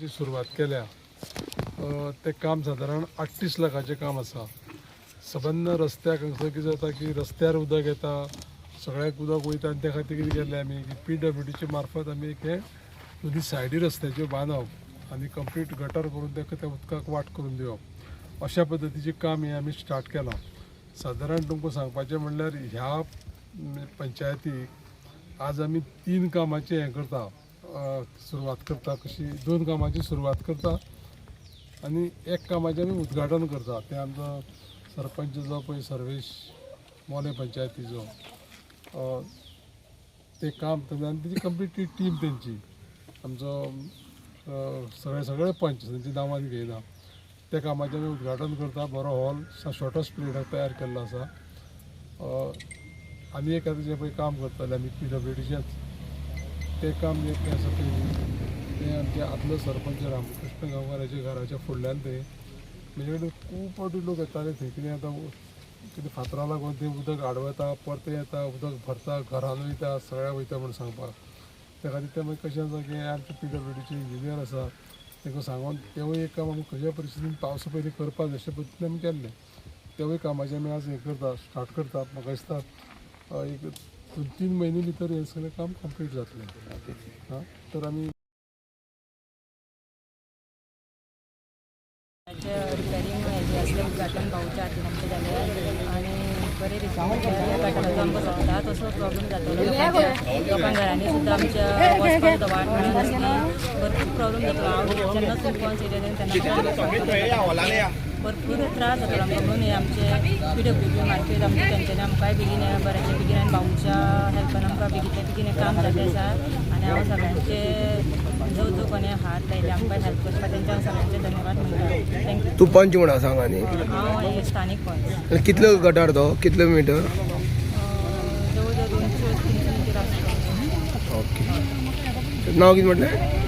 जी सुरवात केल्या. तें काम सादारण आठतीस लाखाचें काम आसा सबंद रस्त्याक हांगसर कितें जाता की रस्त्यार उदक येता सगळ्याक उदक वयता आनी त्या खातीर कितें केलें आमी की पी डब्ल्यू डीचे मार्फत आमी एक हे दोनी सायडी रस्त्याच्यो बांदप आनी कंप्लीट गटर करून तेका त्या उदकाक वाट करून दिवप. अशा पद्दतीचें काम हें आमी स्टार्ट केलां. सादारण तुमकां सांगपाचें म्हणल्यार ह्या पंचायतीक आज आमी तीन कामाचें हें करता. सुरवात करता कशी दोन कामाची सुरवात करता आनी एक कामाचें आमी उद्घाटन करता. तें आमचो सरपंच जो पळय सर्वेश मोले पंचायतीचो तें काम तेन्ना आनी तेजी कंप्लीट ती टीम तेंची आमचो सगळे सगळे पंच तेंची नांवां घेयना त्या कामाचें आमी उद्घाटन करता. बरो हॉल शॉर्टस्ट पिरियडाक तयार केल्लो आसा आनी एक आतां जें पळय काम करताले आमी पी डब्ल्यू डीचेंच तें काम एक आसा पळय तें आमचे आदलो सरपंच रामकृष्ण गांवकाराच्या घराच्या फुडल्यान तें म्हणजे कडेन खूब फावटी लोक येताले थंय कितें आतां कितें फातरा लागून तें उदक आडवता परतें येता उदक भरता घरान वयता सगळ्या वयता म्हूण सांगपाक त्या खातीर तें मागीर कशें आसा की आमचे पी डब्ल्यू डीचे इंजिनियर आसा ताका सांगून तेवूय एक काम आमी खंयच्या परिस्थितीन पावसा पयलीं करपाक जाय अशे पद्दतीन आमी केल्लें तेवूय कामाचें आमी आज हें करता स्टार्ट करता म्हाका दिसता एक दोन तीन म्हयने भितर हे सगळं काम कंप्लीट जातलं हां तर आम्ही रिपेरिंग हेजें आसलें उद्घाटन भाऊच्या हातून आमचें जालें आणि बरे रिपेरिंग आमकां सद्दां तसो प्रॉब्लेम जातालो लोकांच्या लोकांक घरांनी सुद्दां आमच्या वचपाक तो वाट आसली भरपूर प्रॉब्लेम जातालो हांव जेन्ना सरपंच येयलें तेन्ना भरपूर त्रास जातालो आमकां म्हणून हे आमचे पी डब्ल्यू डी मार्केट आमचे तेंच्यांनी आमकांय बेगीन बऱ्याचे बेगीन आनी भाऊच्या हेल्पान आमकां बेगीन बेगीन काम जाल्लें आसा आनी हांव सगळ्यांचे जो जो कोणी आमकां हेल्प सगळ्यांचे धन्यवाद म्हणटा थँक्यू तू पंच म्हणा सांग आनी हांव स्थानीक पंच आनी कितलो गटार तो कितलो मिटर अं, जवळ जवळ दोनशे तीनशे मिटर आसता ओके. नांव कितें म्हटलें?